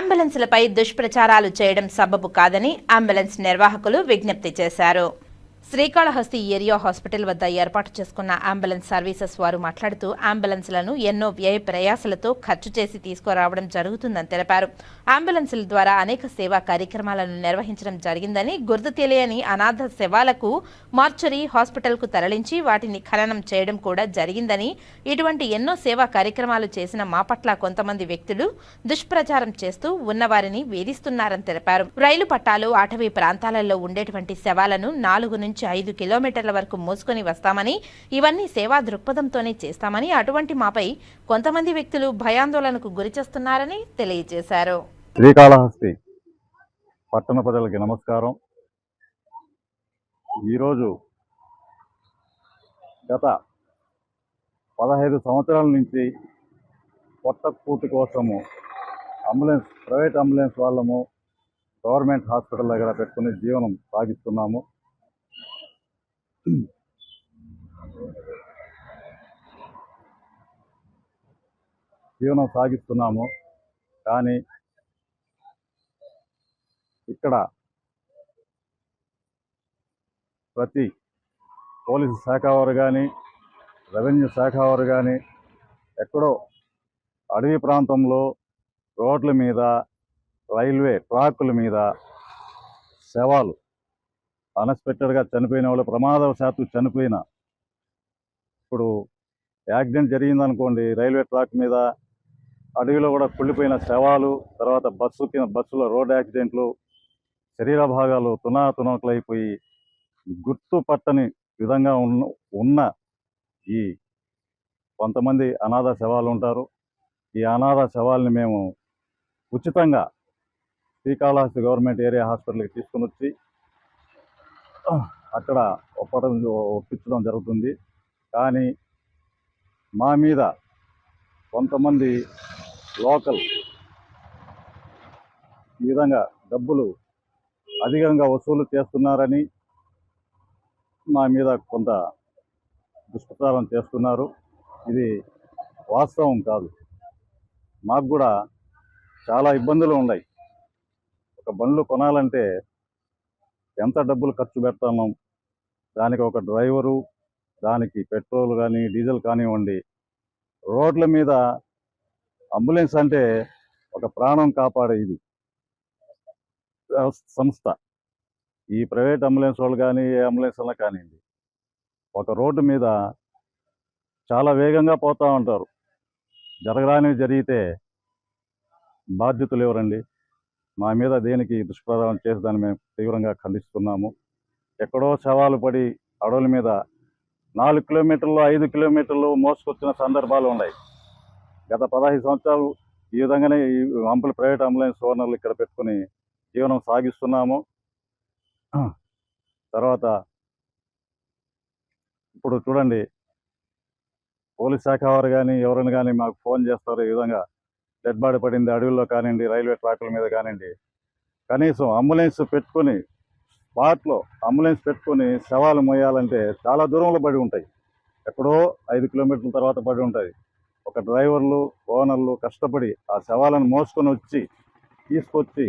అంబులెన్స్లపై దుష్ప్రచారాలు చేయడం సబబు కాదని అంబులెన్స్ నిర్వాహకులు విజ్ఞప్తి చేశారు. శ్రీకాళహస్తి ఏరియా హాస్పిటల్ వద్ద ఏర్పాటు చేసుకున్న అంబులెన్స్ సర్వీసెస్ వారు మాట్లాడుతూ అంబులెన్స్లను ఎన్నో వ్యయ ప్రయాసలతో ఖర్చు చేసి తీసుకురావడం జరుగుతుందని తెలిపారు. అంబులెన్స్ల ద్వారా అనేక సేవా కార్యక్రమాలను నిర్వహించడం జరిగిందని గుర్తు తెలియని అనాథ శవాలకు మార్చరీ హాస్పిటల్కు తరలించి వాటిని ఖననం చేయడం కూడా జరిగిందని ఇటువంటి ఎన్నో సేవా కార్యక్రమాలు చేసిన మా పట్ల కొంతమంది వ్యక్తులు దుష్ప్రచారం చేస్తూ ఉన్నవారిని వేధిస్తున్నారని తెలిపారు. రైలు పట్టాలు అటవీ ప్రాంతాలలో ఉండేటువంటి శవాలను నాలుగు నుంచి ఐదు కిలోమీటర్ల వరకు మోసుకొని వస్తామని ఇవన్నీ సేవా దృక్పథంతోనే చేస్తామని అటువంటి మాపై కొంతమంది వ్యక్తులు భయాందోళనకు గురిచేస్తున్నారని తెలియజేశారు. శ్రీకాళహస్తి పట్టణ ప్రజలకి నమస్కారం. ఈరోజు గత పదహైదు సంవత్సరాల నుంచి పొట్టకూటి కోసము అంబులెన్స్ ప్రైవేట్ అంబులెన్స్ వాళ్ళము గవర్నమెంట్ హాస్పిటల్ దగ్గర పెట్టుకుని జీవనం సాగిస్తున్నాము. జీవనం సాగిస్తున్నాము. కానీ ఇక్కడ ప్రతి పోలీసు శాఖ వారు కానీ రెవెన్యూ శాఖ వారు కానీ ఎక్కడో అడవి ప్రాంతంలో రోడ్ల మీద రైల్వే ట్రాకుల మీద శవాలు అన్ఎక్స్పెక్టెడ్గా చనిపోయిన వాళ్ళు ప్రమాదవశాత్తు చనిపోయిన ఇప్పుడు యాక్సిడెంట్ జరిగిందనుకోండి రైల్వే ట్రాక్ మీద అడవిలో కూడా కుళ్ళిపోయిన శవాలు తర్వాత బస్సు కింద బస్సులో రోడ్ యాక్సిడెంట్లు శరీర భాగాలు తునాతునకలైపోయి గుర్తు గుర్తుపట్టని విధంగా ఉన్న ఉన్న ఈ కొంతమంది అనాథ శవాలు ఉంటారు ఈ అనాథ శవాల్ని మేము ఉచితంగా శ్రీకాళహస్తి గవర్నమెంట్ ఏరియా హాస్పిటల్కి తీసుకుని వచ్చి అక్కడ ఒప్పడం ఒప్పించడం జరుగుతుంది. కానీ మా మీద కొంతమంది లోకల్ ఈ విధంగా డబ్బులు అధికంగా వసూలు చేస్తున్నారని మా మీద కొంత దుష్ప్రచారం చేస్తున్నారు. ఇది వాస్తవం కాదు. మాకు కూడా చాలా ఇబ్బందులు ఉన్నాయి. ఒక బండ్లు కొనాలంటే ఎంత డబ్బులు ఖర్చు పెడతాము దానికి ఒక డ్రైవరు దానికి పెట్రోల్ కానీ డీజిల్ కానివ్వండి రోడ్ల మీద అంబులెన్స్ అంటే ఒక ప్రాణం కాపాడే ఇది. సంస్థ. ఈ ప్రైవేట్ అంబులెన్స్ వాళ్ళు కానీ ఏ అంబులెన్స్ వల్ల కానివ్వండి ఒక రోడ్డు మీద చాలా వేగంగా పోతూ ఉంటారు. జరగరానివి జరిగితే బాధ్యతలు ఎవరండి? మా మీద దేనికి దుష్ప్రభావం చేసేదాన్ని మేము తీవ్రంగా ఖండిస్తున్నాము. ఎక్కడో శవాలు పడి అడవుల మీద నాలుగు కిలోమీటర్లు ఐదు కిలోమీటర్లు మోసుకొచ్చిన సందర్భాలు ఉన్నాయి. గత పదహైదు సంవత్సరాలు ఈ విధంగానే ఈ అంబుల ప్రైవేట్ అంబులెన్స్ ఓనర్లు ఇక్కడ పెట్టుకుని జీవనం సాగిస్తున్నాము. తర్వాత ఇప్పుడు చూడండి పోలీస్ శాఖ వారు కానీ ఎవరైనా కానీ మాకు ఫోన్ చేస్తారు ఈ విధంగా. డెడ్ బాడీ పడింది అడవిలో కానివ్వండి రైల్వే ట్రాకుల మీద కానివ్వండి. కనీసం అంబులెన్స్ పెట్టుకొని స్పాట్లో అంబులెన్స్ పెట్టుకొని శవాలు మోయాలంటే చాలా దూరంలో పడి ఉంటాయి. ఎక్కడో ఐదు కిలోమీటర్ల తర్వాత పడి ఉంటుంది ఒక డ్రైవర్లు ఓనర్లు కష్టపడి ఆ శవాలను మోసుకొని వచ్చి తీసుకొచ్చి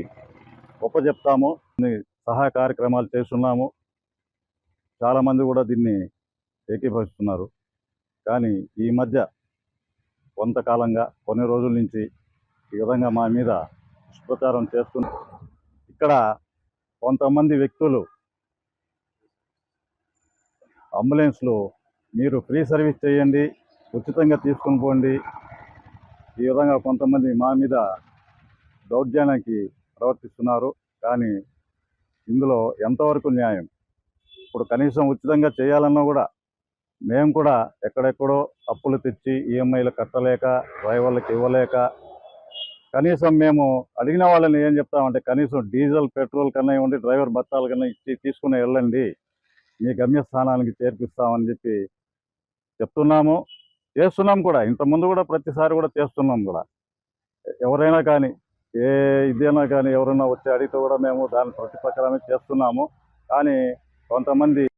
గొప్ప చెప్తాము. సహాయ కార్యక్రమాలు చేస్తున్నాము. చాలామంది కూడా దీన్ని ఏకీభవిస్తున్నారు. కానీ ఈ మధ్య కొంతకాలంగా కొన్ని రోజుల నుంచి ఈ విధంగా మా మీద దుష్ప్రచారం చేస్తున్న ఇక్కడ కొంతమంది వ్యక్తులు అంబులెన్స్లు మీరు ఫ్రీ సర్వీస్ చేయండి ఉచితంగా తీసుకుని పోండి. ఈ విధంగా కొంతమంది మా మీద దౌర్జన్యానికి ప్రవర్తిస్తున్నారు. కానీ ఇందులో ఎంతవరకు న్యాయం? ఇప్పుడు కనీసం ఉచితంగా చేయాలన్నా కూడా మేము కూడా ఎక్కడెక్కడో అప్పులు తెచ్చి ఈఎంఐలు కట్టలేక డ్రైవర్లకు ఇవ్వలేక కనీసం మేము అడిగిన వాళ్ళని ఏం చెప్తామంటే కనీసం డీజిల్ పెట్రోల్ కన్నా ఇవ్వండి డ్రైవర్ బత్తాల కన్నా ఇచ్చి తీసుకుని వెళ్ళండి మీ గమ్యస్థానానికి చేర్పిస్తామని చెప్పి చెప్తున్నాము. చేస్తున్నాం కూడా. ఇంతకుముందు కూడా ప్రతిసారి కూడా చేస్తున్నాం కూడా. ఎవరైనా కానీ ఏ ఇదైనా కానీ ఎవరైనా వచ్చి అడిగితే కూడా మేము దాని ప్రతిపక్కలమే చేస్తున్నాము. కానీ కొంతమంది